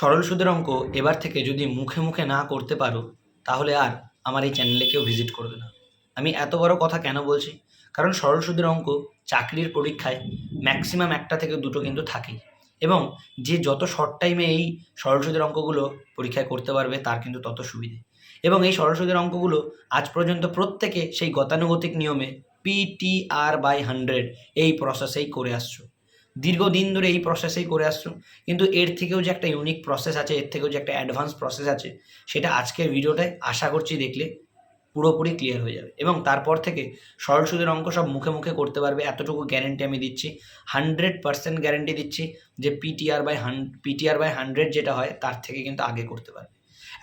সরল সুদের অঙ্ক এবার থেকে যদি মুখে মুখে না করতে পারো, তাহলে আর আমার এই চ্যানেলে কেউ ভিজিট করবে না। আমি এত বড় কথা কেন বলছি? কারণ সরল সুদের অঙ্ক চাকরির পরীক্ষায় ম্যাক্সিমাম একটা থেকে দুটো কিন্তু থাকেই। এবং যে যত শর্ট টাইমে এই সরল সুদের অঙ্কগুলো পরীক্ষায় করতে পারবে, তার কিন্তু তত সুবিধে। এবং এই সরল সুদের অঙ্কগুলো আজ পর্যন্ত প্রত্যেকে সেই গতানুগতিক নিয়মে পিটিআর বাই হান্ড্রেড এই প্রসেসেই করে আসছো। দীর্ঘদিন ধরে এই প্রসেসেই করে আসছো। কিন্তু এর থেকেও যে একটা ইউনিক প্রসেস আছে, এর থেকেও যে একটা অ্যাডভান্স প্রসেস আছে, সেটা আজকের ভিডিওটায় আশা করছি দেখলে পুরোপুরি ক্লিয়ার হয়ে যাবে। এবং তারপর থেকে সরল সুদের অঙ্ক সব মুখে মুখে করতে পারবে, এতটুকু গ্যারেন্টি আমি দিচ্ছি। হান্ড্রেড পার্সেন্ট গ্যারেন্টি দিচ্ছি যে পিটিআর বাই হান পিটিআর বাই হান্ড্রেড যেটা হয়, তার থেকে কিন্তু আগে করতে পারবে।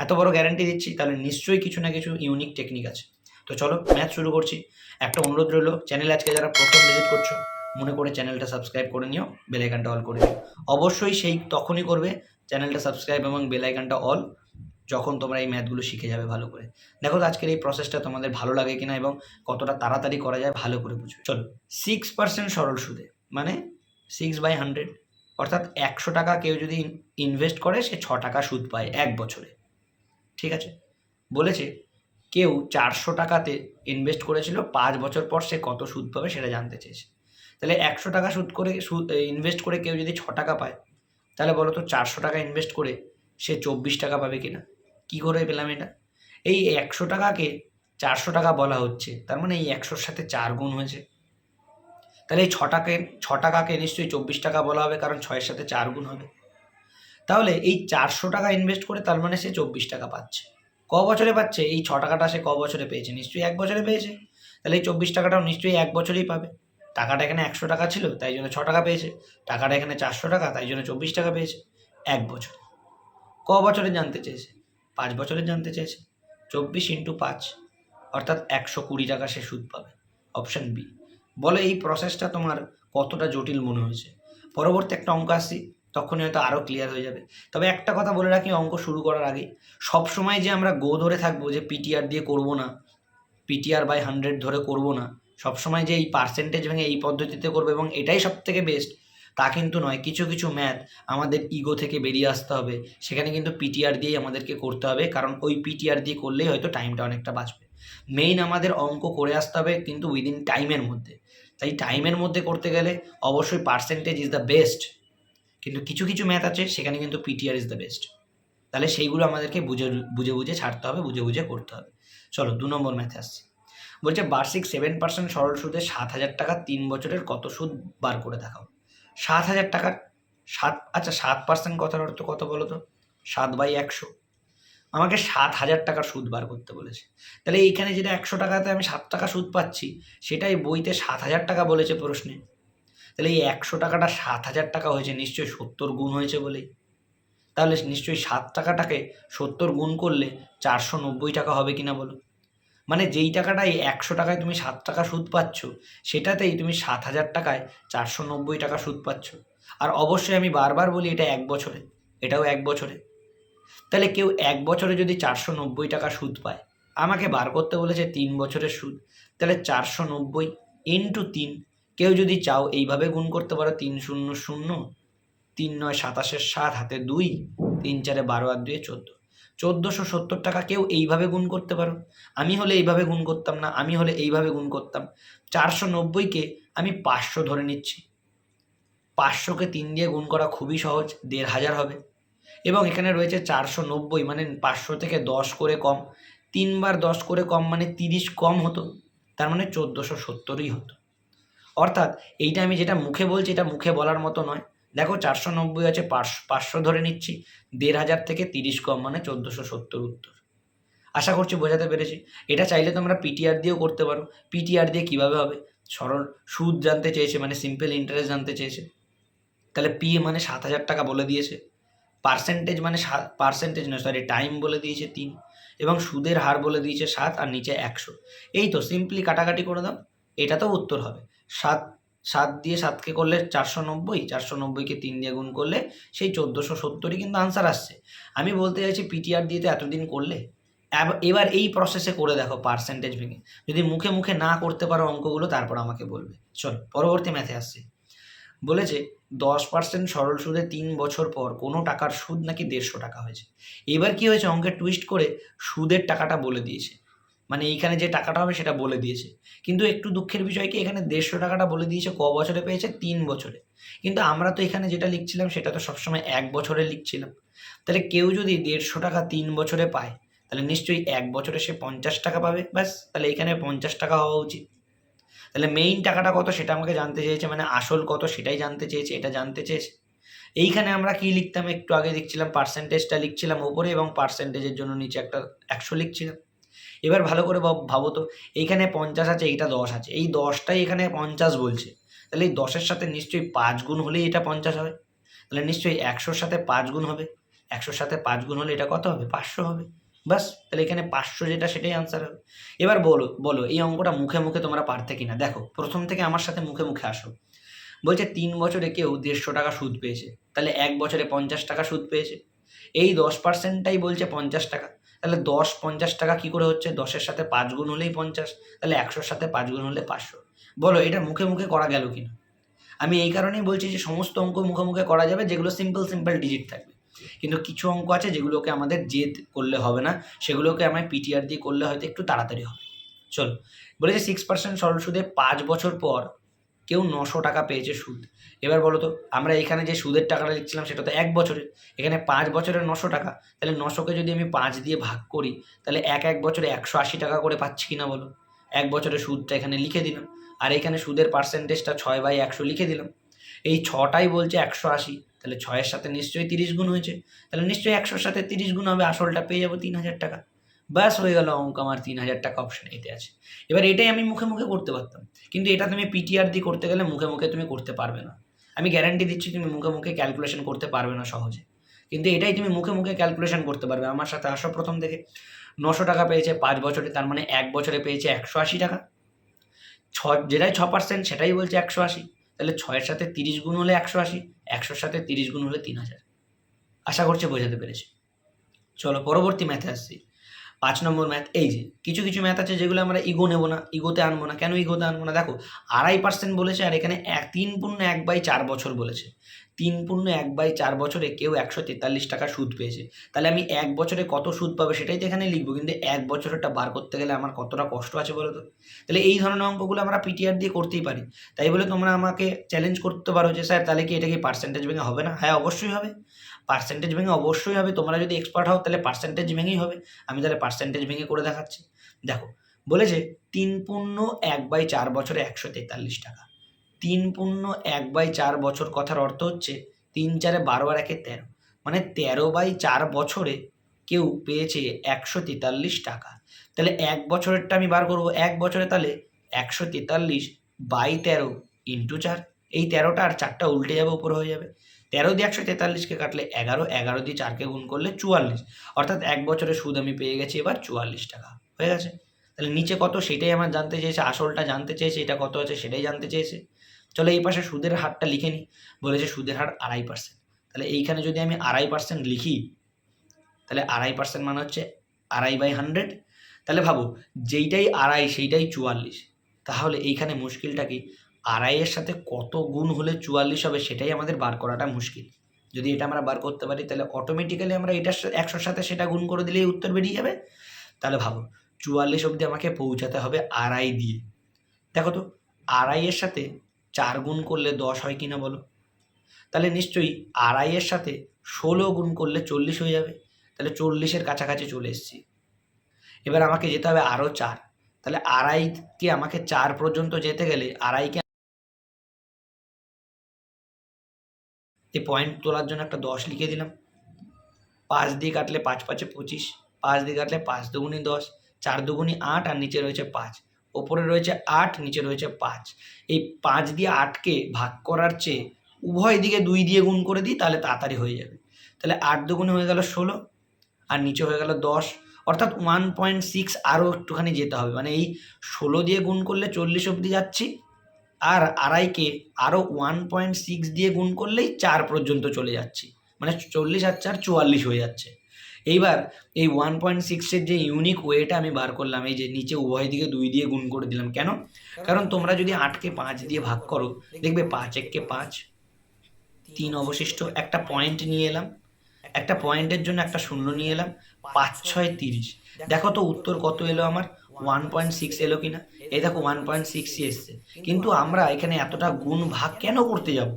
এত বড় গ্যারেন্টি দিচ্ছি, তাহলে নিশ্চয়ই কিছু না কিছু ইউনিক টেকনিক আছে। তো চলো ম্যাথ শুরু করছি। একটা অনুরোধ রইল চ্যানেল আজকে যারা প্রথম ভিজিট করছ মনে করে চ্যানেলটা সাবস্ক্রাইব করে নিও বেলাইকানটা অল করে নিও অবশ্যই সেই তখনই করবে চ্যানেলটা সাবস্ক্রাইব এবং বেলাইকানটা অল যখন তোমরা এই ম্যাথগুলো শিখে যাবে ভালো করে। দেখো আজকের এই প্রসেসটা তোমাদের ভালো লাগে কিনা এবং কতটা তাড়াতাড়ি করা যায় ভালো করে বুঝবে। চলো সিক্স পার্সেন্ট সরল সুদে মানে সিক্স বাই হান্ড্রেড অর্থাৎ একশো টাকা কেউ যদি ইনভেস্ট করে, সে ছ টাকা সুদ পায় এক বছরে। ঠিক আছে? বলেছে, কেউ চারশো টাকাতে ইনভেস্ট করেছিল, পাঁচ বছর পর সে কত সুদ পাবে সেটা জানতে চেয়েছে। তাহলে একশো টাকা সুদ করে সুদ ইনভেস্ট করে কেউ যদি ছ টাকা পায়, তাহলে বলো তো চারশো টাকা ইনভেস্ট করে সে চব্বিশ টাকা পাবে কিনা? কী করে পেলাম এটা? এই একশো টাকাকে চারশো টাকা বলা হচ্ছে, তার মানে এই একশোর সাথে চার গুণ হয়েছে। তাহলে এই ছ টাকে, ছ টাকাকে নিশ্চয়ই চব্বিশ টাকা বলা হবে, কারণ ছয়ের সাথে চার গুণ হবে। তাহলে এই চারশো টাকা ইনভেস্ট করে তার মানে সে চব্বিশ টাকা পাচ্ছে। ক বছরে পাচ্ছে? এই ছ টাকাটা সে ক বছরে পেয়েছে? নিশ্চয়ই এক বছরে পেয়েছে। তাহলে এই চব্বিশ টাকাটাও নিশ্চয়ই এক বছরেই পাবে। টাকাটা এখানে একশো টাকা ছিল, তাই জন্য ছ টাকা পেয়েছে। টাকাটা এখানে চারশো টাকা, তাই জন্য চব্বিশ টাকা পেয়েছে। এক বছর। ক বছরে জানতে চেয়েছে? পাঁচ বছরে জানতে চেয়েছে। চব্বিশ ইন্টু পাঁচ, অর্থাৎ একশো কুড়ি টাকা সে সুদ পাবে। অপশান বি, বলে এই প্রসেসটা তোমার কতটা জটিল মনে হয়েছে? পরবর্তী একটা অঙ্ক আসছি, তখনই হয়তো আরও ক্লিয়ার হয়ে যাবে। তবে একটা কথা বলে রাখি, অঙ্ক শুরু করার আগে, সবসময় যে আমরা গো ধরে থাকব যে পিটিআর দিয়ে করব না পিটিআর বাই হান্ড্রেড ধরে করব না সবসময় যে এই পার্সেন্টেজ ভেঙে এই পদ্ধতিতে করব এবং এটাই সব থেকে বেস্ট তা কিন্তু নয়। কিছু কিছু ম্যাথ আমাদের ইগো থেকে বেরিয়ে আসতে হবে। সেখানে কিন্তু পিটিআর দিয়েই আমাদেরকে করতে হবে, কারণ ওই পিটিআর দিয়ে করলেই হয়তো টাইমটা অনেকটা বাঁচবে। মেইন আমাদের অঙ্ক করে আসতে হবে কিন্তু উইদিন টাইমের মধ্যে। তাই টাইমের মধ্যে করতে গেলে অবশ্যই পার্সেন্টেজ ইজ দ্য বেস্ট কিন্তু কিছু কিছু ম্যাথ আছে, সেখানে কিন্তু পিটিআর ইজ দ্য বেস্ট তাহলে সেইগুলো আমাদেরকে বুঝে বুঝে বুঝে ছাড়তে হবে, বুঝে বুঝে করতে হবে। চলো, দু নম্বর ম্যাথে আসছি। বলছে বার্ষিক সেভেন পার্সেন্ট সরল সুদে সাত হাজার টাকা তিন বছরের কত সুদ বার করে দেখাও। সাত হাজার টাকার সাত আচ্ছা সাত পার্সেন্ট কথার অর্থ কত বলো তো? সাত বাই একশো। আমাকে সাত হাজার টাকার সুদ বার করতে বলেছে। তাহলে এইখানে যেটা একশো টাকাতে আমি সাত টাকা সুদ পাচ্ছি, সেটাই বইতে সাত হাজার টাকা বলেছে প্রশ্নে। তাহলে এই একশো টাকাটা সাত হাজার টাকা হয়েছে, নিশ্চয়ই সত্তর গুণ হয়েছে বলেই। তাহলে নিশ্চয়ই সাত টাকাটাকে সত্তর গুণ করলে চারশো নব্বই টাকা হবে কিনা বলো? মানে যেই টাকাটা একশো টাকায় তুমি সাত টাকা সুদ পাচ্ছ, সেটাতেই তুমি সাত হাজার টাকায় চারশো নব্বই টাকা সুদ পাচ্ছ। আর অবশ্যই আমি বারবার বলি এটা এক বছরে, এটাও এক বছরে। তাহলে কেউ এক বছরে যদি চারশো নব্বই টাকা সুদ পায়, আমাকে বার করতে বলেছে তিন বছরের সুদ, তাহলে চারশো নব্বই ইন্টু তিন, কেউ যদি চাও এইভাবে গুণ করতে পারো, তিন শূন্য শূন্য, তিন নয় সাতাশের সাত, হাতে দুই, তিন চারে বারো আর দুয়ে চোদ্দ। চোদ্দোশো সত্তর টাকা কেউ এইভাবে গুণ করতে পারো। আমি হলে এইভাবে গুণ করতাম না, আমি হলে এইভাবে গুণ করতাম। চারশো নব্বইকে আমি পাঁচশো ধরে নিচ্ছি। পাঁচশোকে তিন দিয়ে গুণ করা খুবই সহজ, দেড় হাজার হবে। এবং এখানে রয়েছে চারশো নব্বই মানে পাঁচশো থেকে দশ করে কম। তিনবার দশ করে কম মানে তিরিশ কম হতো, তার মানে চোদ্দোশো সত্তরই হতো। অর্থাৎ এইটা আমি যেটা মুখে বলছি, এটা মুখে বলার মতো নয়। দেখো চারশো নব্বই আছে পাঁচশো পাঁচশো ধরে নিচ্ছি দেড় হাজার থেকে তিরিশ কম মানে চোদ্দোশো সত্তর উত্তর। আশা করছি বোঝাতে পেরেছি। এটা চাইলে তোমরা পিটিআর দিয়েও করতে পারো। পিটিআর দিয়ে কীভাবে হবে? সরল সুদ জানতে চেয়েছে মানে সিম্পল ইন্টারেস্ট জানতে চেয়েছে। তাহলে পি মানে সাত হাজার টাকা বলে দিয়েছে। পার্সেন্টেজ মানে সাত পার্সেন্টেজ নয় সরি টাইম বলে দিয়েছে তিন। এবং সুদের হার বলে দিয়েছে সাত, আর নিচে একশো। এই তো সিম্পলি কাটাকাটি করে দাও। এটা তো উত্তর হবে। সাত সাত দিয়ে সাতকে করলে চারশো নব্বই, চারশো নব্বইকে তিন দিয়ে গুণ করলে সেই চোদ্দোশো সত্তরই কিন্তু আনসার আসছে। আমি বলতে চাইছি পিটিআর দিয়ে তো এতদিন করলে এবার এই প্রসেসে করে দেখো পার্সেন্টেজ ভেঙে। যদি মুখে মুখে না করতে পারো অঙ্কগুলো, তারপর আমাকে বলবে। চল, পরবর্তী ম্যাথে আসছি। বলেছে, দশ পার্সেন্ট সরল সুদে তিন বছর পর কোনো টাকার সুদ নাকি দেড়শো টাকা হয়েছে। এবার কি হয়েছে অঙ্কের টুইস্ট করে সুদের টাকাটা বলে দিয়েছে। মানে এইখানে যে টাকাটা হবে সেটা বলে দিয়েছে। কিন্তু একটু দুঃখের বিষয় কি, এখানে দেড়শো টাকাটা বলে দিয়েছে, ক বছরে পেয়েছে? তিন বছরে। কিন্তু আমরা তো এখানে যেটা লিখছিলাম সেটা তো সবসময় এক বছরে লিখছিলাম। তাহলে কেউ যদি দেড়শো টাকা তিন বছরে পায়, তাহলে নিশ্চয়ই এক বছরে সে পঞ্চাশ টাকা পাবে? ব্যাস, তাহলে এখানে পঞ্চাশ টাকা হওয়া উচিত। তাহলে মেইন টাকাটা কত সেটা আমাকে জানতে চেয়েছে মানে আসল কত সেটাই জানতে চেয়েছে, এটা জানতে চেয়েছে। এইখানে আমরা কি লিখতাম? একটু আগে লিখছিলাম পার্সেন্টেজটা লিখছিলাম, ওপরে এবং পার্সেন্টেজের জন্য নিচে একটা একশো লিখছিলাম। এবার ভালো করে ভাব- তো, এইখানে পঞ্চাশ আছে, এইটা দশ আছে, এই দশটাই এখানে পঞ্চাশ বলছে। তাহলে এই দশের সাথে নিশ্চয়ই পাঁচ গুণ হলেই এটা পঞ্চাশ হবে। তাহলে নিশ্চয়ই একশোর সাথে পাঁচ গুণ হবে। একশোর সাথে পাঁচ গুণ হলে এটা কত হবে? পাঁচশো হবে। বাস তাহলে এখানে পাঁচশো যেটা সেটাই আনসার হবে। এবার বলো বলো, এই অঙ্কটা মুখে মুখে তোমরা পারতে কিনা? দেখো, প্রথম থেকে আমার সাথে মুখে মুখে আসো। বলছে তিন বছরে কেউ দেড়শো টাকা সুদ পেয়েছে। তাহলে এক বছরে পঞ্চাশ টাকা সুদ পেয়েছে। এই দশ পার্সেন্টটাই বলছে পঞ্চাশ টাকা। তাহলে দশ পঞ্চাশ টাকা কি করে হচ্ছে? দশের সাথে পাঁচ গুণ হলেই পঞ্চাশ, তাহলে একশোর সাথে পাঁচ গুণ হলে পাঁচশো। বলো, এটা মুখে মুখে করা গেল কিনা? আমি এই কারণেই বলছি যে সমস্ত অঙ্ক মুখে মুখে করা যাবে, যেগুলো সিম্পল সিম্পল ডিজিট থাকবে। কিন্তু কিছু অঙ্ক আছে যেগুলোকে আমাদের জেদ করলে হবে না, সেগুলোকে আমায় পিটিআর দিয়ে করলে হয়তো একটু তাড়াতাড়ি হবে। চলো, বলেছে সিক্স পার্সেন্ট সরল সুদে পাঁচ বছর পর কেউ নশো টাকা পেয়েছে সুদ। এবার বলো তো, আমরা এখানে যে সুদের টাকাটা লিখছিলাম সেটা তো এক বছরের। এখানে পাঁচ বছরের নশো টাকা, তাহলে নশোকে যদি আমি পাঁচ দিয়ে ভাগ করি, তাহলে এক এক বছরে একশো আশি টাকা করে পাচ্ছি কিনা বলো? এক বছরের সুদটা এখানে লিখে দিলাম। আর এখানে সুদের পার্সেন্টেজটা ছয় বাই একশো লিখে দিলাম। এই ছটাই বলছে একশো আশি, তাহলে ছয়ের সাথে নিশ্চয়ই তিরিশ গুণ হয়েছে। তাহলে নিশ্চয়ই একশোর সাথে তিরিশ গুণ হবে, আসলটা পেয়ে যাব তিন হাজার টাকা। ব্যাস হয়ে গেল অঙ্ক, আমার তিন হাজার টাকা অপশন এতে আছে। এবার এটাই আমি মুখে মুখে করতে পারতাম। কিন্তু এটা তুমি পিটিআর দিয়ে করতে গেলে মুখে মুখে তুমি করতে পারবে না। আমি গ্যারান্টি দিচ্ছি তুমি মুখে মুখে ক্যালকুলেশন করতে পারবে না সহজে। কিন্তু এটাই তুমি মুখে মুখে ক্যালকুলেশন করতে পারবে। আমার সাথে আসো প্রথম থেকে নশো টাকা পেয়েছে পাঁচ বছরে, তার মানে এক বছরে পেয়েছে একশো আশি টাকা। ছ, যেটাই ছ পার্সেন্ট সেটাই বলছে একশো আশি। তাহলে ছয়ের সাথে তিরিশ গুণ হলে একশো আশি, একশোর সাথে তিরিশ গুণ হলে তিন হাজার। আশা করছি বোঝাতে পেরেছি। চলো, পরবর্তী ম্যাথে আসছি। পাঁচ নম্বর ম্যাথ এই যে, কিছু কিছু ম্যাথ আছে যেগুলো আমরা ইগো নেব না ইগোতে আনব না। কেন ইগোতে আনব না? দেখো, আড়াই পার্সেন্ট বলেছে আর এখানে এক, তিন পূর্ণ এক বাই চার বছর বলেছে। তিন পূর্ণ এক বাই চার বছরে কেউ একশো তেতাল্লিশ টাকা সুদ পেয়েছে। তাহলে আমি এক বছরে কত সুদ পাবে সেটাই তো এখানে লিখব, কিন্তু এক বছরেরটা বার করতে গেলে আমার কতটা কষ্ট আছে বলো তো? তাহলে এই ধরনের অঙ্কগুলো আমরা পিটিআর দিয়ে করতেই পারি। তাই বলে তোমরা আমাকে চ্যালেঞ্জ করতে পারো যে, স্যার, তাহলে কি এটা কি পার্সেন্টেজ ভেঙে হবে না? হ্যাঁ অবশ্যই হবে। পার্সেন্টেজ ভেঙে অবশ্যই হবে। তোমরা যদি এক্সপার্ট হও, তাহলে পার্সেন্টেজ ভেঙেই হবে। আমি তাহলে পার্সেন্টেজ ভেঙে করে দেখাচ্ছি। দেখো, বলেছে তিন পূর্ণ এক বাই চার বছরে একশো তেতাল্লিশ টাকা। তিন পূর্ণ এক বাই চার বছর কথার অর্থ হচ্ছে তিন চারে বারো আর একে তেরো। মানে তেরো বাই চার বছরে কেউ পেয়েছে একশো তেতাল্লিশ টাকা। তাহলে এক বছরেরটা আমি বার করব। এক বছরে তাহলে একশো তেতাল্লিশ বাই তেরো ইন্টু চার। এই তেরোটা আর চারটা উল্টে যাবে, উপরে হয়ে যাবে। তেরো দিয়ে একশো তেতাল্লিশকে কাটলে এগারো এগারো দিয়ে চারকে গুণ করলে চুয়াল্লিশ। অর্থাৎ এক বছরের সুদ আমি পেয়ে গেছি এবার চুয়াল্লিশ টাকা, হয়ে গেছে? তাহলে নিচে কত সেটাই আমার জানতে চেয়েছে, আসলটা জানতে চেয়েছে, এটা কত আছে সেটাই জানতে চেয়েছে। চলো এই পাশে সুদের হারটা লিখে নিই, বলেছে সুদের হার আড়াই পার্সেন্ট তাহলে এইখানে যদি আমি আড়াই পার্সেন্ট লিখি, তাহলে আড়াই পার্সেন্ট মানে হচ্ছে আড়াই বাই হান্ড্রেড তাহলে ভাবো, যেইটাই আড়াই, সেইটাই চুয়াল্লিশ। তাহলে এইখানে মুশকিলটা কি? আড়াইয়ের সাথে কত গুণ হলে চুয়াল্লিশ হবে সেটাই আমাদের বার করাটা মুশকিল। যদি এটা আমরা বার করতে পারি, তাহলে অটোমেটিক্যালি আমরা এটার একশোর সাথে সেটা গুণ করে দিলেই উত্তর বেরিয়ে যাবে। তাহলে ভাবো, চুয়াল্লিশ অবধি আমাকে পৌঁছাতে হবে আড়াই দিয়ে। দেখো তো, আড়াইয়ের সাথে চার গুণ করলে দশ হয় কিনা বলো? তাহলে নিশ্চয়ই আড়াইয়ের সাথে ষোলো গুণ করলে চল্লিশ হয়ে যাবে। তাহলে চল্লিশের কাছাকাছি চলে এসেছি। এবার আমাকে যেতে হবে আরও চার। তাহলে আড়াইকে আমাকে চার পর্যন্ত যেতে গেলে আড়াইকে এই পয়েন্ট তোলার জন্য একটা দশ লিখে দিলাম। পাঁচ দিয়ে কাটলে পাঁচ, পাঁচে পঁচিশ। পাঁচ দিয়ে কাটলে পাঁচ দুগুনি দশ। চার দুগুনি আট আর নিচে রয়েছে পাঁচ। ওপরে রয়েছে আট, নিচে রয়েছে পাঁচ। এই পাঁচ দিয়ে আটকে ভাগ করার চেয়ে উভয় দিকে দুই দিয়ে গুণ করে দিই, তাহলে তাড়াতাড়ি হয়ে যাবে। তাহলে আট দুগুণে হয়ে গেল ষোলো আর নিচে হয়ে গেল দশ। অর্থাৎ ওয়ান পয়েন্ট সিক্স আরও একটুখানি যেতে হবে। মানে এই ষোলো দিয়ে গুণ করলে চল্লিশ অবধি যাচ্ছি। আর আড়াইকে আরও ওয়ান পয়েন্ট সিক্স দিয়ে গুণ করলেই চার পর্যন্ত চলে যাচ্ছি। মানে চল্লিশ আর চার চুয়াল্লিশ হয়ে যাচ্ছে। এইবার এই ওয়ান পয়েন্ট সিক্সের যে ইউনিক ওয়েটা আমি বার করলাম, এই যে নিচে উভয় দিকে দুই দিয়ে গুণ করে দিলাম, কেন? কারণ তোমরা যদি আটকে পাঁচ দিয়ে ভাগ করো, দেখবে পাঁচ এককে পাঁচ, তিন অবশিষ্ট, একটা পয়েন্ট নিয়ে এলাম, একটা পয়েন্টের জন্য একটা শূন্য নিয়ে এলাম, পাঁচ, ছয়, তিরিশ। দেখো তো উত্তর কত এলো আমার? ওয়ান পয়েন্ট সিক্স এলো কিনা? এই দেখো ওয়ান পয়েন্ট সিক্সই এসছে। কিন্তু আমরা এখানে এতটা গুণ ভাগ কেন করতে যাব?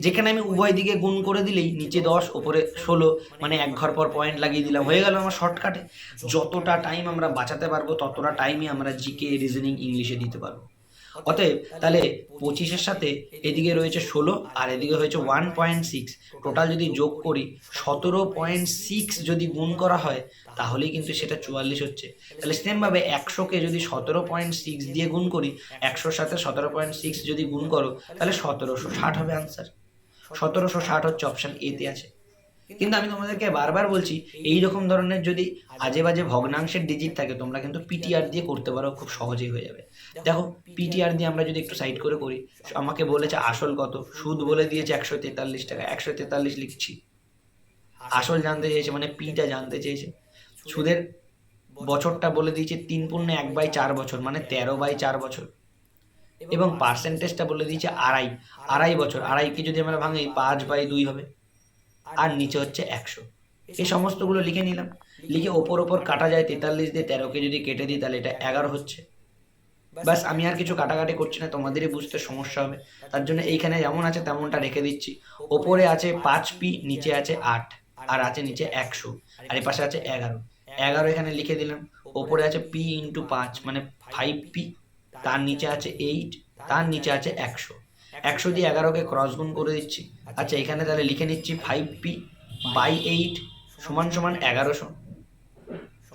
যেখানে আমি উভয় দিকে গুণ করে দিলেই নিচে দশ, ওপরে ষোলো মানে এক ঘর পর পয়েন্ট লাগিয়ে দিলাম। হয়ে গেল আমার শর্টকাটে যতটা টাইম আমরা বাঁচাতে পারব, ততটা টাইমই আমরা জিকে রিজনিং ইংলিশে দিতে পারব। অতএব তাহলে পঁচিশের সাথে এদিকে রয়েছে ষোলো আর এদিকে হয়েছে ওয়ান পয়েন্ট সিক্স টোটাল যদি যোগ করি, সতেরো পয়েন্ট সিক্স যদি গুণ করা হয়, তাহলেই কিন্তু সেটা চুয়াল্লিশ হচ্ছে। তাহলে সেমভাবে একশোকে যদি সতেরো পয়েন্ট সিক্স দিয়ে গুণ করি, একশোর সাথে সতেরো পয়েন্ট সিক্স যদি গুণ করো, তাহলে সতেরোশো ষাট হবে আনসার সতেরোশো ষাট হচ্ছে অপশান এতে আছে। কিন্তু আমি তোমাদেরকে বারবার বলছি, এই রকম ধরনের যদি আজে বাজে ভগ্নাংশের ডিজিট থাকে, তোমরা কিন্তু পিটিআর দিয়ে করতে পারো, খুব সহজেই হয়ে যাবে। দেখো পিটিআর দিয়ে আমরা যদি একটু সাইড করে করি, আমাকে বলেছে আসল কত? সুদ বলে দিয়েছে একশো তেতাল্লিশ টাকা, একশো তেতাল্লিশ লিখছি। আসল জানতে চেয়েছে মানে পিটা জানতে চেয়েছে। সুদের বছরটা বলে দিয়েছে তিন পূর্ণ এক বাই চার বছর মানে তেরো বাই চার বছর। এবং পার্সেন্টেজটা বলে দিয়েছে আড়াই আড়াই বছর আড়াইকে যদি আমরা ভাঙি, পাঁচ বাই দুই হবে। আর নিচে হচ্ছে একশো। এই সমস্তগুলো লিখে নিলাম। লিখে ওপর ওপর কাটা যায় তেতাল্লিশ দিয়ে তেরোকে যদি কেটে দিই তাহলে এটা এগারো হচ্ছে। ব্যাস আমি আর কিছু কাটাকাটি করছি না তোমাদেরই বুঝতে সমস্যা হবে। তার জন্য এইখানে যেমন আছে তেমনটা রেখে দিচ্ছি। ওপরে আছে পাঁচ পি নিচে আছে আট আর আছে নিচে একশো আর এপাশে আছে এগারো। এগারো এখানে লিখে দিলাম। ওপরে আছে পি ইন্টু পাঁচ মানে ফাইভ পি। তার নিচে আছে এইট তার নিচে আছে একশো। একশো দিয়ে এগারোকে ক্রস গুণ করে দিচ্ছি। আচ্ছা এখানে তাহলে লিখে নিচ্ছি ফাইভ পি বাই এইট সমান সমান এগারোশো।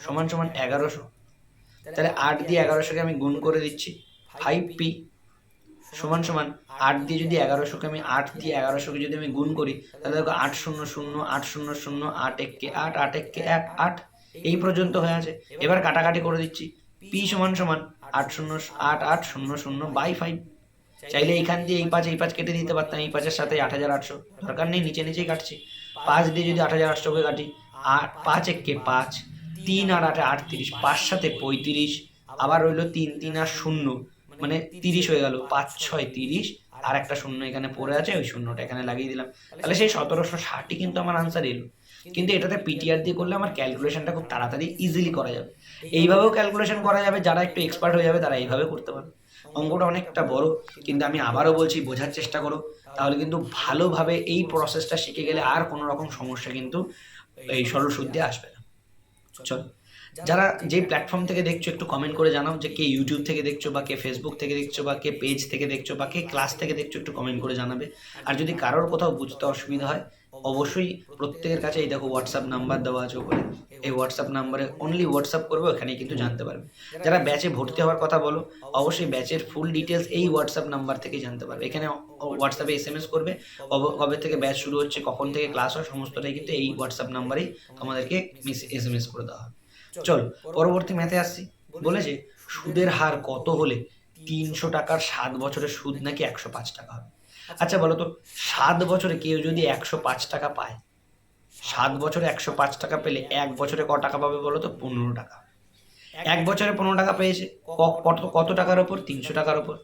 সমান সমান এগারোশো। তাহলে আট দিয়ে এগারোশোকে আমি গুণ করে দিচ্ছি ফাইভ পি সমান সমান আট দিয়ে যদি এগারোশোকে আমি আট দিয়ে এগারোশোকে যদি আমি গুণ করি, তাহলে দেখো আট শূন্য শূন্য, আট শূন্য শূন্য, আট এককে আট আট এককে এক, আট। এই পর্যন্ত হয়ে আছে। এবার কাটাকাটি করে দিচ্ছি। পি সমান সমান আট শূন্য, আট আট শূন্য শূন্য বাই ফাইভ চাইলে এইখান দিয়ে এই পাঁচ এই পাঁচ কেটে দিতে পারতাম, এই পাঁচের সাথে আট হাজার আটশো। দরকার নেই, নিচে নিচেই কাটছি। পাঁচ দিয়ে যদি আট হাজার আটশোকে কাটি আট পাঁচ এককে পাঁচ, তিন আর আটে আটত্রিশ পাঁচ সাথে পঁয়ত্রিশ, আবার রইল তিন তিন আর শূন্য মানে তিরিশ হয়ে গেল, পাঁচ, ছয়, তিরিশ, আর একটা শূন্য এখানে পড়ে আছে, ওই শূন্যটা এখানে লাগিয়ে দিলাম। তাহলে সেই সতেরোশো ষাটই কিন্তু আমার আনসার এলো। কিন্তু এটাতে পিটিআর দিয়ে করলে আমার ক্যালকুলেশনটা খুব তাড়াতাড়ি ইজিলি করা যাবে। এইভাবেও ক্যালকুলেশন করা যাবে, যারা একটু এক্সপার্ট হয়ে যাবে, তারা এইভাবে করতে পারবে। অঙ্কটা অনেকটা বড়, কিন্তু আমি আবারও বলছি বোঝার চেষ্টা করো। তাহলে কিন্তু ভালোভাবে এই প্রসেসটা শিখে গেলে আর কোনো রকম সমস্যা কিন্তু এই সরল আসবে না। চল। যারা যে প্ল্যাটফর্ম থেকে দেখছ, একটু কমেন্ট করে জানাও যে কে ইউটিউব থেকে দেখছ বা কে ফেসবুক থেকে দেখছ বা কে পেজ থেকে দেখছ বা কে ক্লাস থেকে দেখছ, একটু কমেন্ট করে জানাবে। আর যদি কারোর কোথাও বুঝতে অসুবিধা হয় অবশ্যই প্রত্যেকের কাছে এই দেখো হোয়াটসঅ্যাপ নাম্বার দেওয়া আছে ওপরে। এই হোয়াটসঅ্যাপ নাম্বারে অনলি হোয়াটসঅ্যাপ করবে, ওখানেই কিন্তু জানতে পারবে। যারা ব্যাচে ভর্তি হওয়ার কথা বলো, অবশ্যই ব্যাচের ফুল ডিটেলস এই হোয়াটসঅ্যাপ নাম্বার থেকে জানতে পারবে। এখানে হোয়াটসঅ্যাপে এস এম এস করবে, কবে- থেকে ব্যাচ শুরু হচ্ছে, কখন থেকে ক্লাস হয়, সমস্তটাই কিন্তু এই হোয়াটসঅ্যাপ নাম্বারেই তোমাদেরকে এস এম এস করে দেওয়া হবে। চল, পরবর্তী ম্যাথে আসছি। বলেছে সুদের হার কত হলে তিনশো টাকার সাত বছরের সুদ নাকি একশো পাঁচ টাকা হবে? আচ্ছা বলো তো সাত বছরে কেউ যদি একশো পাঁচ টাকা পায় সাত বছরে একশো পাঁচ টাকা পেলে এক বছরে ক টাকা পাবে বলো তো? পনেরো টাকা। এক বছরে পনেরো টাকা পেয়েছে। কত কত টাকার ওপর? তিনশো টাকার ওপর।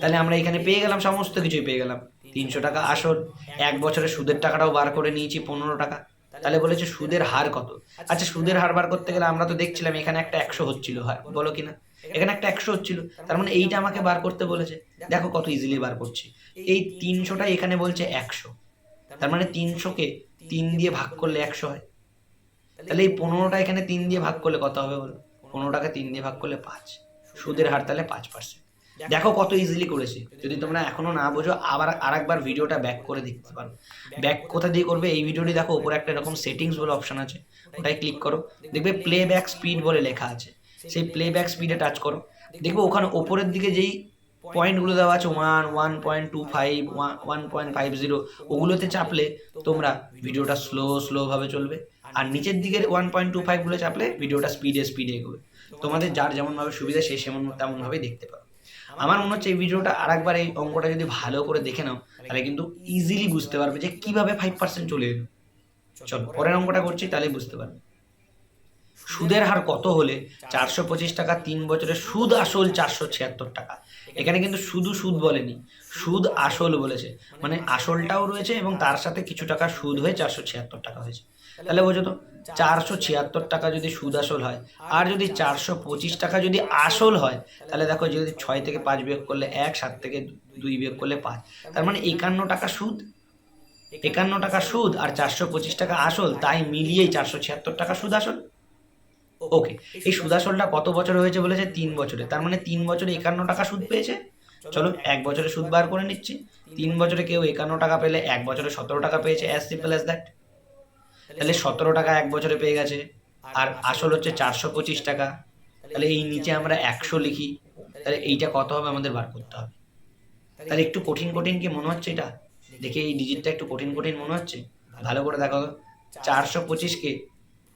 তাহলে আমরা এখানে পেয়ে গেলাম সমস্ত কিছুই পেয়ে গেলাম। তিনশো টাকা আসল। এক বছরে সুদের টাকাটাও বার করে নিয়েছি পনেরো টাকা। তাহলে বলেছে সুদের হার কত? আচ্ছা সুদের হার বার করতে গেলে আমরা তো দেখছিলাম এখানে একটা একশো হচ্ছিল হয় বলো কিনা? এখানে একটা একশো হচ্ছিল। তার মানে এইটা আমাকে বার করতে বলেছে। দেখো কত ইজিলি বার করছি। এই তিনশোটা এখানে বলছে একশো। তার মানে তিনশোকে তিন দিয়ে ভাগ করলে একশো হয়। তাহলে এই পনেরোটা এখানে তিন দিয়ে ভাগ করলে কত হবে বলো? পনেরোটাকে তিন দিয়ে ভাগ করলে পাঁচ। সুদের হার তাহলে পাঁচ পার্সেন্ট দেখো কত ইজিলি করেছি। যদি তোমরা এখনও না বোঝো আবার আরেকবার ভিডিওটা ব্যাক করে দেখতে পারো। ব্যাক কোথা দিয়ে করবে? এই ভিডিওটি দেখো উপরে একটা এরকম সেটিংস বলে অপশন আছে। ওটাই ক্লিক করো। দেখবে প্লে ব্যাক স্পিড বলে লেখা আছে। সেই প্লে ব্যাক স্পিডে টাচ করো। দেখবে ওখানে ওপরের দিকে যেই পয়েন্টগুলো দেওয়া আছে one one point two five one point five zero ওগুলোতে চাপলে তোমরা ভিডিওটা স্লো স্লোভাবে চলবে। আর নিচের দিকের ওয়ান পয়েন্ট টু ফাইভগুলো চাপলে ভিডিওটা স্পিডে স্পিডে এগোবে। তোমাদের যার যেমনভাবে সুবিধা, সে সেমন, তেমনভাবেই দেখতে পারো আমার মনে হচ্ছে এই ভিডিওটা আরেকবার এই অঙ্কটা যদি ভালো করে দেখে নাও, তাহলে কিন্তু ইজিলি বুঝতে পারবে যে কীভাবে ফাইভ পার্সেন্ট চলে এলো। চলো, পরের অঙ্কটা করছি তাহলে বুঝতে পারবে। সুদের হার কত হলে চারশো পঁচিশ টাকা, তিন বছরের সুদ আসল চারশো ছিয়াত্তর টাকা। এখানে কিন্তু শুধু সুদ বলেনি, সুদ আসল বলেছে। মানে আসলটাও রয়েছে এবং তার সাথে কিছু টাকা সুদ হয়ে চারশো ছিয়াত্তর টাকা হয়েছে। তাহলে বোঝো তো, চারশো ছিয়াত্তর টাকা যদি সুদ আসল হয়, আর যদি চারশো পঁচিশ টাকা যদি আসল হয়, তাহলে দেখো যদি ছয় থেকে পাঁচ বিয়োগ করলে এক, সাত থেকে দুই বিয়োগ করলে পাঁচ। তার মানে একান্ন টাকা সুদ। একান্ন টাকা সুদ আর চারশো পঁচিশ টাকা আসল, তাই মিলিয়েই চারশো ছিয়াত্তর টাকা সুদ আসল। ওকে এই সুদ আসলটা কত বছরে হয়েছে বলেছে তিন বছরে। তার মানে তিন বছরে একান্ন টাকা সুদ পেয়েছে। চলো এক বছরে সুদ বার করে নিচ্ছি। তিন বছরে কেউ একান্ন টাকা পেলে এক বছরে সতেরো টাকা পেয়েছে অ্যাজ সিম্পল অ্যাজ দ্যাট তাহলে সতেরো টাকা এক বছরে পেয়ে গেছে। আর আসল হচ্ছে চারশো পঁচিশ টাকা। তাহলে এই নিচে আমরা একশো লিখি। তাহলে এইটা কত হবে আমাদের বার করতে হবে। তাহলে একটু কঠিন কঠিন কি মনে হচ্ছে এটা? দেখে এই ডিজিটটা একটু কঠিন কঠিন মনে হচ্ছে? ভালো করে দেখো। চারশো পঁচিশকে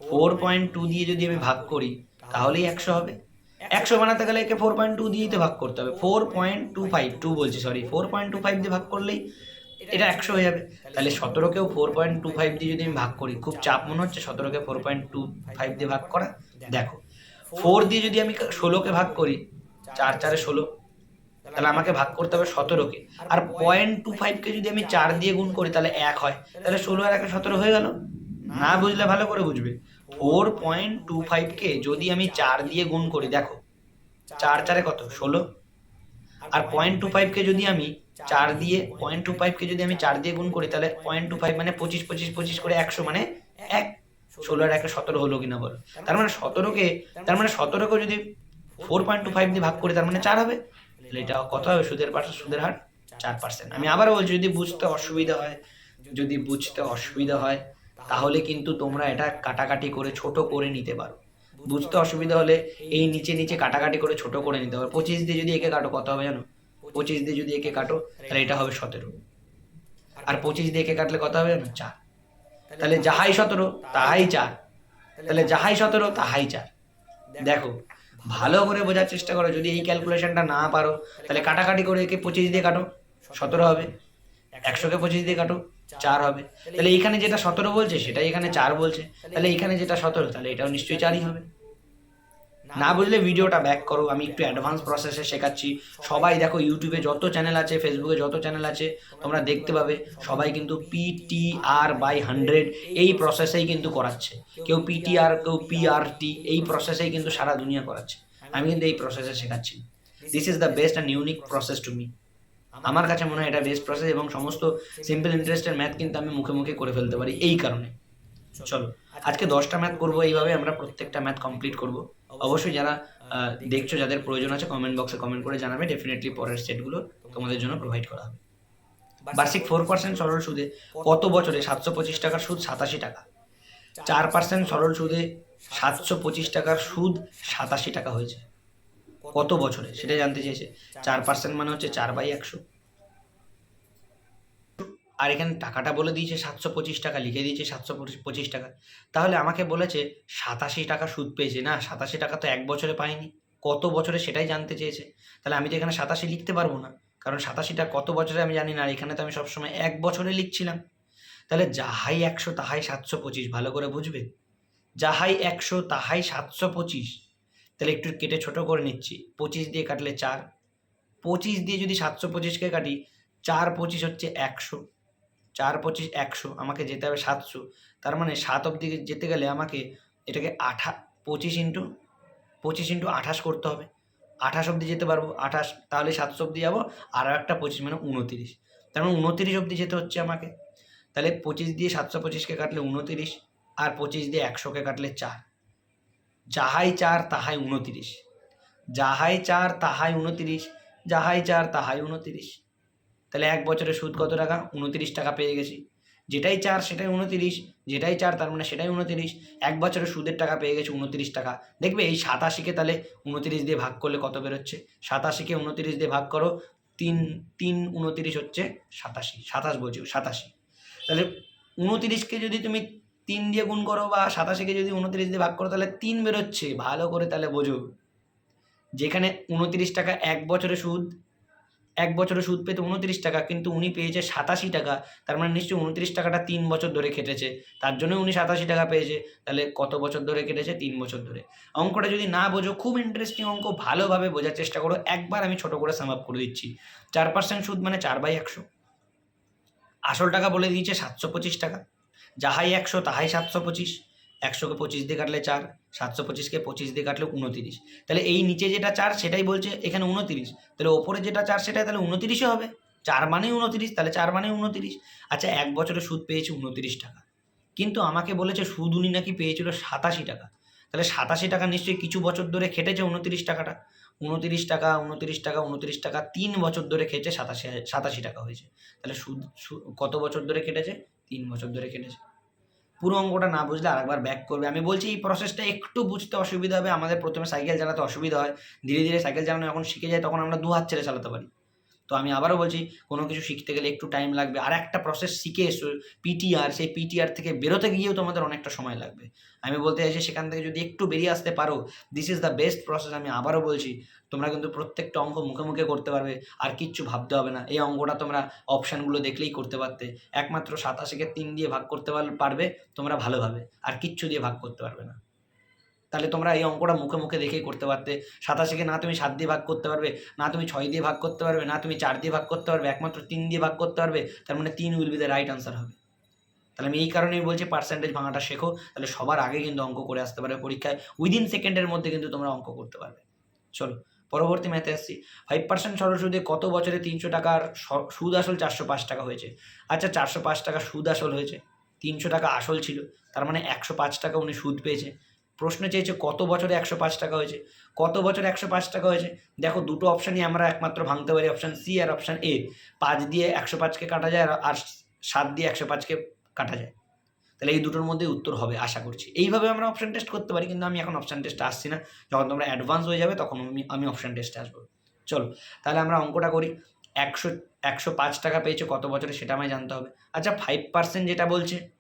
ফোর পয়েন্ট টু দিয়ে যদি আমি ভাগ করি, তাহলেই একশো হবে। একশো বানাতে গেলে একে ফোর পয়েন্ট টু দিয়েই তো ভাগ করতে হবে। Four point two five two বলছি sorry four point two five দিয়ে ভাগ করলেই এটা একশো হয়ে যাবে। তাহলে সতেরোকেও ফোর পয়েন্ট টু ফাইভ দিয়ে যদি আমি ভাগ করি, খুব চাপ মনে হচ্ছে, সতেরোকে ফোর পয়েন্ট টু ফাইভ দিয়ে ভাগ করা। দেখো ফোর দিয়ে যদি আমি ষোলোকে ভাগ করি, চার, চারে ষোলো, তাহলে আমাকে ভাগ করতে হবে সতেরোকে। আর পয়েন্ট টু ফাইভকে যদি আমি চার দিয়ে গুণ করি, তাহলে এক হয়। তাহলে ষোলো আর একে সতেরো হয়ে গেল। না বুঝলে ভালো করে বুঝবে। ফোর পয়েন্ট টু ফাইভকে যদি আমি চার দিয়ে গুণ করি, দেখো, চার চারে কত? ষোলো। আর পয়েন্ট টু ফাইভকে যদি আমি চার দিয়ে পয়েন্ট টু ফাইভকে যদি আমি চার দিয়ে গুণ করি, তাহলে পয়েন্ট টু ফাইভ মানে পঁচিশ পঁচিশ পঁচিশ করে একশো মানে এক। ষোলো আর একে সতেরো হলো কিনা বলো? তার মানে সতেরোকে, তার মানে সতেরোকে যদি ফোর পয়েন্ট টু ফাইভ দিয়ে ভাগ করি, তার মানে চার হবে। তাহলে এটা কত হবে? সুদের পার্সেন্ট সুদের হার চার পার্সেন্ট আমি আবারও বলছি, যদি বুঝতে অসুবিধা হয়, যদি বুঝতে অসুবিধা হয় তাহলে কিন্তু তোমরা এটা কাটাকাটি করে ছোট করে নিতে পারো। বুঝতে অসুবিধা হলে এই নিচে নিচে কাটাকাটি করে ছোট করে নিতে পারো। পঁচিশ দিয়ে যদি একে কাটো কত হবে জানো? পঁচিশ দিয়ে যদি একে কাটো তাহলে এটা হবে সতেরো। আর পঁচিশ দিয়ে একে কাটলে কত হবে জানো? চার। তাহলে যাহাই সতেরো তাহাই চার। তাহলে যাহাই সতেরো তাহাই চার। দেখো ভালো করে বোঝার চেষ্টা করো। যদি এই ক্যালকুলেশনটা না পারো তাহলে কাটাকাটি করে একে পঁচিশ দিয়ে কাটো সতেরো হবে। একশোকে পঁচিশ দিয়ে কাটো চার হবে। তাহলে এখানে যেটা সতেরো বলছে সেটাই এখানে চার বলছে। তাহলে এখানে যেটা সতেরো তাহলে এটাও নিশ্চয়ই চারই হবে। না বুঝলে ভিডিওটা ব্যাক করো আমি একটু অ্যাডভান্স প্রসেসে শেখাচ্ছি। সবাই দেখো। ইউটিউবে যত চ্যানেল আছে ফেসবুকে যত চ্যানেল আছে তোমরা দেখতে পাবে। সবাই কিন্তু পিটিআর বাই হান্ড্রেড এই প্রসেসেই কিন্তু করাচ্ছে। কেউ পিটিআর কেউ পিআরটি এই প্রসেসেই কিন্তু সারা দুনিয়া করাচ্ছে। আমি কিন্তু এই প্রসেসে শেখাচ্ছি। This is the best and unique process to me আমার কাছে মনে হয় এটা বেস্ট প্রসেস এবং সমস্ত সিম্পল ইন্টারেস্টের ম্যাথ কিন্তু আমি মুখে মুখে করে ফেলতে পারি এই কারণে। চলো। আজকে দশটা ম্যাথ করব এইভাবে আমরা প্রত্যেকটা ম্যাথ কমপ্লিট করব। অবশ্যই। যারা দেখছ যাদের প্রয়োজন আছে কমেন্ট বক্সে কমেন্ট করে জানাবে ডেফিনেটলি পরের সেটগুলো তোমাদের জন্য প্রোভাইড করা হবে। বার্ষিক ফোর পার্সেন্ট সরল সুদে কত বছরে সাতশো পঁচিশ টাকার সুদ সাতাশি টাকা? চার পার্সেন্ট সরল সুদে সাতশো পঁচিশ টাকার সুদ সাতাশি টাকা হয়েছে। কত বছরে? সেটা জানতে চেয়েছে। চার পার্সেন্ট মানে হচ্ছে চার বাই একশো। আর এখানে টাকাটা বলে দিয়েছে সাতশো পঁচিশ টাকা, লিখে দিয়েছে সাতশো পঁচিশ টাকা। তাহলে আমাকে বলেছে সাতাশি টাকা সুদ পেয়েছে। না, সাতাশি টাকা তো এক বছরে পাইনি। কত বছরে সেটাই জানতে চেয়েছে। তাহলে আমি তো এখানে সাতাশি লিখতে পারব না। কারণ সাতাশিটা কত বছরে আমি জানি না। আর এখানে তো আমি সবসময় এক বছরে লিখছিলাম। তাহলে যাহাই একশো, তাহাই সাতশো পঁচিশ। ভালো করে বুঝবে? যাহাই একশো, তাহাই সাতশো পঁচিশ। তাহলে একটু কেটে ছোট করে নিচ্ছি। পঁচিশ দিয়ে কাটলে চার। পঁচিশ দিয়ে যদি সাতশো পঁচিশকে কাটি, চার পঁচিশ হচ্ছে একশো। চার পঁচিশ একশো, আমাকে যেতে হবে সাতশো। তার মানে সাত অবধি যেতে গেলে আমাকে এটাকে আঠা, পঁচিশ ইন্টু পঁচিশ ইন্টু আঠাশ করতে হবে। আঠাশ অবধি যেতে পারব, আঠাশ, তাহলে সাতশো অবধি যাব, আর একটা পঁচিশ মানে উনতিরিশ। তার মানে উনতিরিশ অবধি যেতে হচ্ছে আমাকে। তাহলে পঁচিশ দিয়ে সাতশো পঁচিশকে কাটলে উনতিরিশ, আর পঁচিশ দিয়ে একশোকে কাটলে চার। যাহাই চার তাহাই উনতিরিশ যাহাই চার তাহাই উনতিরিশ যাহাই চার তাহাই উনতিরিশ তাহলে এক বছরের সুদ কত টাকা? উনতিরিশ টাকা পেয়ে গেছি। যেটাই চার সেটাই উনতিরিশ যেটাই চার তার মানে সেটাই উনতিরিশ এক বছরের সুদের টাকা পেয়ে গেছে উনতিরিশ টাকা। দেখবে এই সাতাশিকে তাহলে উনতিরিশ দিয়ে ভাগ করলে কত বেরোচ্ছে? সাতাশিকে উনতিরিশ দিয়ে ভাগ করো, তিন তিন উনতিরিশ হচ্ছে সাতাশি, সাতাশ বলছি সাতাশি। তাহলে উনতিরিশকে যদি তুমি তিন দিয়ে গুণ করো বা সাতাশিকে যদি উনতিরিশ দিয়ে ভাগ করো, তাহলে তিন বেরোচ্ছে। ভালো করে তাহলে বোঝো। যেখানে উনতিরিশ টাকা এক বছরে সুদ, এক বছরে সুদ পেতে উনত্রিশ টাকা, কিন্তু উনি পেয়েছে সাতাশি টাকা, তার মানে নিশ্চয়ই উনত্রিশ টাকাটা তিন বছর ধরে কেটেছে। তার জন্য উনি সাতাশি টাকা পেয়েছে, তাহলে কত বছর ধরে কেটেছে? তিন বছর ধরে। অঙ্কটা যদি না বোঝো, খুব ইন্টারেস্টিং অঙ্ক, ভালোভাবে বোঝার চেষ্টা করো। একবার আমি ছোট করে সাম আপ করে দিচ্ছি। চার পার্সেন্ট সুদ মানে চার বাই একশো। আসল টাকা বলে দিয়েছে সাতশো পঁচিশ টাকা। যাহাই একশো, তাহাই সাতশো পঁচিশ। একশোকে পঁচিশ দিয়ে কাটলে চার, সাতশো পঁচিশকে পঁচিশ দিয়ে কাটলে উনতিরিশ। তাহলে এই নিচে যেটা চার, সেটাই বলছে এখানে উনতিরিশ। তাহলে ওপরে যেটা চার, সেটাই তাহলে উনতিরিশই হবে। চার মানে উনতিরিশ, তাহলে চার মানে উনতিরিশ। আচ্ছা এক বছরে সুদ পেয়েছে উনতিরিশ টাকা। কিন্তু আমাকে বলেছে সুদ উনি নাকি পেয়েছিল সাতাশি টাকা। তাহলে সাতাশি টাকা নিশ্চয়ই কিছু বছর ধরে খেটেছে উনতিরিশ টাকাটা। উনতিরিশ টাকা উনতিরিশ টাকা উনতিরিশ টাকা, তিন বছর ধরে খেটেছে সাতাশি সাতাশি টাকা হয়েছে। তাহলে সুদ কত বছর ধরে কেটেছে তিন বছর ধরে কেটেছে পুরো অঙ্কটা না বুঝলে আরেকবার ব্যাক করবে। আমি বলছি এই প্রসেসটা একটু বুঝতে অসুবিধা হবে। আমাদের প্রথমে সাইকেল চালাতে অসুবিধা হয়। ধীরে ধীরে সাইকেল চালানো যখন শিখে যায়, তখন আমরা দু হাত ছেড়ে চালাতে পারি। তো আমি আবারও বলছি, কোনো কিছু শিখতে গেলে একটু টাইম লাগবে। আর একটা প্রসেস শিখে এসো পিটিআর সেই পিটিআর থেকে বেরোতে গিয়েও তোমাদের অনেকটা সময় লাগবে। আমি বলতে চাইছি, সেখান থেকে যদি একটু বেরিয়ে আসতে পারো this is the best process আমি আবারও বলছি, তোমরা কিন্তু প্রত্যেকটা অঙ্ক মুখে মুখে করতে পারবে, আর কিচ্ছু ভাবতে হবে না। এই অঙ্কটা তোমরা অপশানগুলো দেখলেই করতে পারতে। একমাত্র সাতাশিকে তিন দিয়ে ভাগ করতে পার- পারবে, তোমরা ভালোভাবে আর কিচ্ছু দিয়ে ভাগ করতে পারবে না। তাহলে তোমরা এই অঙ্কটা মুখে মুখে দেখেই করতে পারতে। সাতাশিকে না তুমি সাত দিয়ে ভাগ করতে পারবে, না তুমি ছয় দিয়ে ভাগ করতে পারবে, না তুমি চার দিয়ে ভাগ করতে পারবে, একমাত্র তিন দিয়ে ভাগ করতে পারবে, তার মানে তিন will be the right answer হবে। তাহলে আমি এই কারণেই বলছি পার্সেন্টেজ ভাঙাটা শেখো, তাহলে সবার আগে কিন্তু অঙ্ক করে আসতে পারবে পরীক্ষায়। উইদিন সেকেন্ডের মধ্যে কিন্তু তোমরা অঙ্ক করতে পারবে। চলো, পরবর্তী ম্যাথে আসছি। ফাইভ পার্সেন্ট সরল সুদে কত বছরে তিনশো টাকার সুদ আসল চারশো পাঁচ টাকা হয়েছে? আচ্ছা চারশো পাঁচ টাকা সুদ আসল হয়েছে। তিনশো টাকা আসল ছিল, তার মানে একশো পাঁচ টাকা উনি সুদ পেয়েছে। প্রশ্ন চেয়েছে, কত বছরে একশো পাঁচ টাকা হয়েছে? কত বছরে একশো পাঁচ টাকা হয়েছে? দেখো, দুটো অপশানই আমরা একমাত্র ভাঙতে পারি অপশান সি আর অপশান এ পাঁচ দিয়ে একশো পাঁচকে কাটা যায় আর- সাত দিয়ে একশো পাঁচকে কাটা যায়। তাহলে এই দুটোর মধ্যে উত্তর হবে, আশা করছি। এইভাবে আমরা অপশান টেস্ট করতে পারি, কিন্তু আমি এখন অপশান টেস্টে আসছি না। যখন তোমরা অ্যাডভান্স হয়ে যাবে, তখন আমি আমি অপশান টেস্টে আসব। চলো, তাহলে আমরা অঙ্কটা করি। একশো একশো পাঁচ টাকা পেয়েছে, কত বছরে সেটা আমায় জানতে হবে। আচ্ছা ফাইভ পার্সেন্ট যেটা বলছে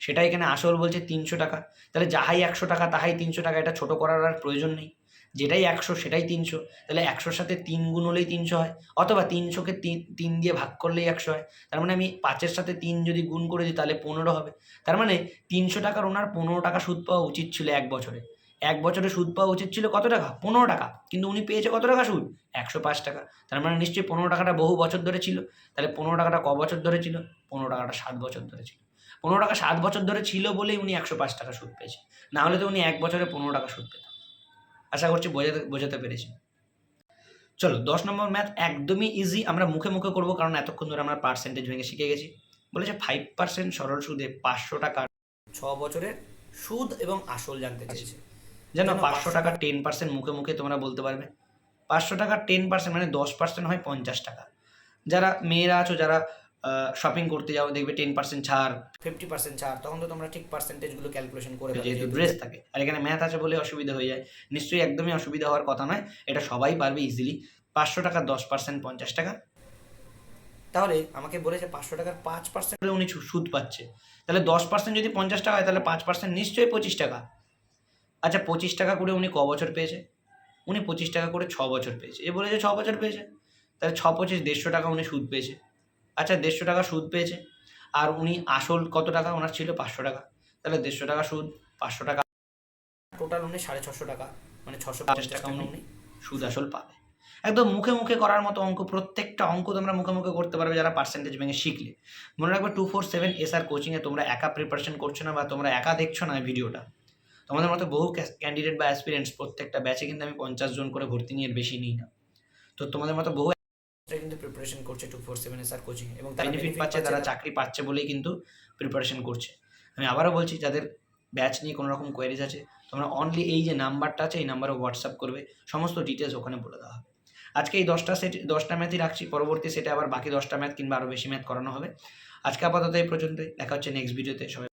সেটা এখানে আসল বলছে তিনশো টাকা। তাহলে যাহাই একশো টাকা, তাহাই তিনশো টাকা, এটা ছোটো করার আর প্রয়োজন নেই। যেটাই একশো, সেটাই তিনশো। তাহলে একশোর সাথে তিন গুণ হলেই তিনশো হয়। অথবা তিনশোকে তিন তিন দিয়ে ভাগ করলেই একশো হয়। তার মানে আমি পাঁচের সাথে তিন যদি গুণ করে দিই, তাহলে পনেরো হবে। তার মানে তিনশো টাকার ওনার পনেরো টাকা সুদ পাওয়া উচিত ছিল এক বছরে। এক বছরে সুদ পাওয়া উচিত ছিল কত টাকা? পনেরো টাকা। কিন্তু উনি পেয়েছে কত টাকা সুদ? একশো পাঁচ টাকা। তার মানে নিশ্চয়ই পনেরো টাকাটা বহু বছর ধরে ছিল। তাহলে পনেরো টাকাটা ক বছর ধরে ছিল? পনেরো টাকাটা সাত বছর ধরে ছিল। পনেরো টাকা সাত বছর ধরে ছিল বলেই উনি একশো পাঁচ টাকা সুদ পেয়েছে না হলে তো উনি এক বছরে পনেরো টাকা সুদ পেতেন। আশা করছি বোঝাতে বোঝাতে পেরেছি চলো দশ নম্বর ম্যাথ একদমই ইজি আমরা মুখে মুখে করব কারণ এতক্ষণ ধরে আমরা পার্সেন্টেজ ভেঙে শিখে গেছি। বলেছে ফাইভ পার্সেন্ট সরল সুদে পাঁচশো টাকা ছ বছরের সুদ এবং আসল জানতে চেয়েছে। যেন পাঁচশো টাকা টেন পার্সেন্ট মুখে মুখে তোমরা বলতে পারবে? পাঁচশো টাকা টেন পার্সেন্ট মানে দশ পার্সেন্ট হয় পঞ্চাশ টাকা। যারা মেয়েরা আছো যারা শপিং করতে যাও দেখবে টেন পার্সেন্ট ছাড়। ফিফটি পার্সেন্ট ছাড় তখন তো তোমরা ঠিক পার্সেন্টেজগুলো ক্যালকুলেশন করে যেহেতু ড্রেস থাকে আর এখানে ম্যাথ আছে বলে অসুবিধা হয়ে যায়। নিশ্চয়ই একদমই অসুবিধা হওয়ার কথা নয় এটা সবাই পারবে ইজিলি পাঁচশো টাকা দশ পার্সেন্ট পঞ্চাশ টাকা। তাহলে আমাকে বলেছে পাঁচশো টাকার পাঁচ পার্সেন্ট উনি সুদ পাচ্ছে। তাহলে দশ পার্সেন্ট যদি পঞ্চাশ টাকা হয় তাহলে পাঁচ পার্সেন্ট নিশ্চয়ই পঁচিশ টাকা। আচ্ছা পঁচিশ টাকা করে উনি ক বছর পেয়েছে? উনি পঁচিশ টাকা করে ছ বছর পেয়েছে। এ বলেছে ছ বছর পেয়েছে। তাহলে ছ পঁচিশ দেড়শো টাকা উনি সুদ পেয়েছে। আচ্ছা দেড়শো টাকা সুদ পেয়েছে। আর উনি আসল কত টাকা? ওনার ছিল পাঁচশো টাকা। তাহলে দেড়শো টাকা সুদ, পাঁচশো টাকা। টোটাল উনি সাড়ে ছশো টাকা মানে ছশো পঞ্চাশ টাকা উনি সুদ আসল পাবে। একদম মুখে মুখে করার মতো অঙ্ক, প্রত্যেকটা অঙ্ক তোমরা মুখে মুখে করতে পারবে যারা পার্সেন্টেজ ভেঙে শিখলে। মনে রাখবে two four seven S R কোচিংয়ে তোমরা একা প্রিপারেশন করছ না বা তোমরা একা দেখছ না ভিডিওটা তোমাদের মতো বহু ক্যান্ডিডেট বা অ্যাসপিরেন্টস প্রত্যেকটা ব্যাচে কিন্তু আমি পঞ্চাশ জন করে ভর্তি নিয়ে বেশি নিই না। তো তোমাদের মতো বহু তারা কিন্তু প্রিপারেশন করছে two four seven S R coaching এবং তারা বেনিফিট পাচ্ছে তারা চাকরি পাচ্ছে বলেই কিন্তু প্রিপারেশন করছে। আমি আবারও বলছি যাদের ব্যাচ নিয়ে কোনো রকম কোয়ারিজ আছে তোমরা অনলি এই যে নাম্বারটা আছে এই নাম্বারে হোয়াটসঅ্যাপ করবে সমস্ত ডিটেলস ওখানে বলে দেওয়া হবে। আজকে এই দশটা সেট দশটা ম্যাথই রাখছি পরবর্তী সেটে আবার বাকি দশটা ম্যাথ কিংবা আরও বেশি ম্যাথ করানো হবে। আজকে আপাতত এই পর্যন্তই দেখা হচ্ছে নেক্সট ভিডিওতে সবাই